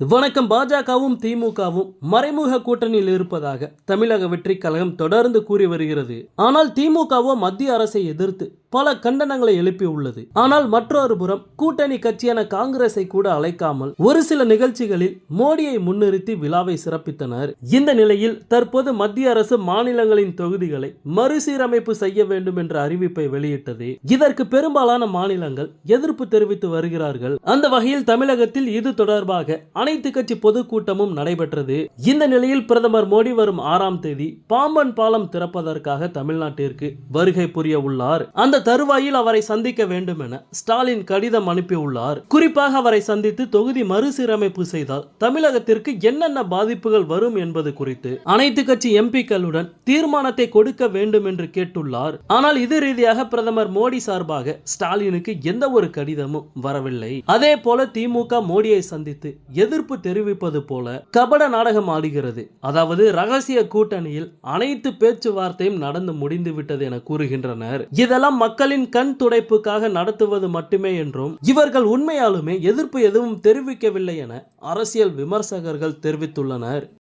வணக்கம். பாஜகவும் திமுகவும் மறைமுக கூட்டணியில் இருப்பதாக தமிழக வெற்றி கழகம் தொடர்ந்து கூறி வருகிறது. ஆனால் திமுகவோ மத்திய அரசை எதிர்த்து பல கண்டனங்களை எழுப்பியுள்ளது ஆனால் மற்றொரு புறம் கூட்டணி கட்சியான காங்கிரஸை கூட அழைக்காமல் ஒரு சில நிகழ்ச்சிகளில் மோடியை முன்னிறுத்தி விழாவை சிறப்பித்தனர். இந்த நிலையில் தற்போது மத்திய அரசு மாநிலங்களின் தொகுதிகளை மறுசீரமைப்பு செய்ய வேண்டும் என்ற அறிவிப்பை வெளியிட்டது. இதற்கு பெரும்பாலான மாநிலங்கள் எதிர்ப்பு தெரிவித்து வருகிறார்கள். அந்த வகையில் தமிழகத்தில் இது தொடர்பாக அனைத்து கட்சி பொதுக்கூட்டமும் நடைபெற்றது. இந்த நிலையில் பிரதமர் மோடி வரும் ஆறாம் தேதி பாம்பன் பாலம் திறப்பதற்காக தமிழ்நாட்டிற்கு வருகை புரிய உள்ளார். அந்த தருவாயில் அவரை சந்திக்க வேண்டும் என ஸ்டாலின் கடிதம் அனுப்பியுள்ளார். குறிப்பாக அவரை சந்தித்து தொகுதி மறுசீரமைப்பு செய்தால் தமிழகத்திற்கு என்னென்ன பாதிப்புகள் வரும் என்பது குறித்து அனைத்து கட்சி எம்பிக்களுடன் தீர்மானத்தை கொடுக்க வேண்டும் என்று கேட்டுள்ளார். ஆனால் இது ரீதியாக பிரதமர் மோடி சார்பாக ஸ்டாலினுக்கு எந்த ஒரு கடிதமும் வரவில்லை. அதே போல திமுக மோடியை சந்தித்து எதிர்ப்பு தெரிவிப்பது போல கபட நாடகம் ஆடுகிறது. அதாவது ரகசிய கூட்டணியில் அனைத்து பேச்சுவார்த்தையும் நடந்து முடிந்து விட்டது என கூறுகின்றனர். இதெல்லாம் மக்களின் கண் துடைப்புக்காக நடத்துவது மட்டுமே என்றும் இவர்கள் உண்மையாலுமே எதிர்ப்பு எதுவும் தெரிவிக்கவில்லை என அரசியல் விமர்சகர்கள் தெரிவித்துள்ளனர்.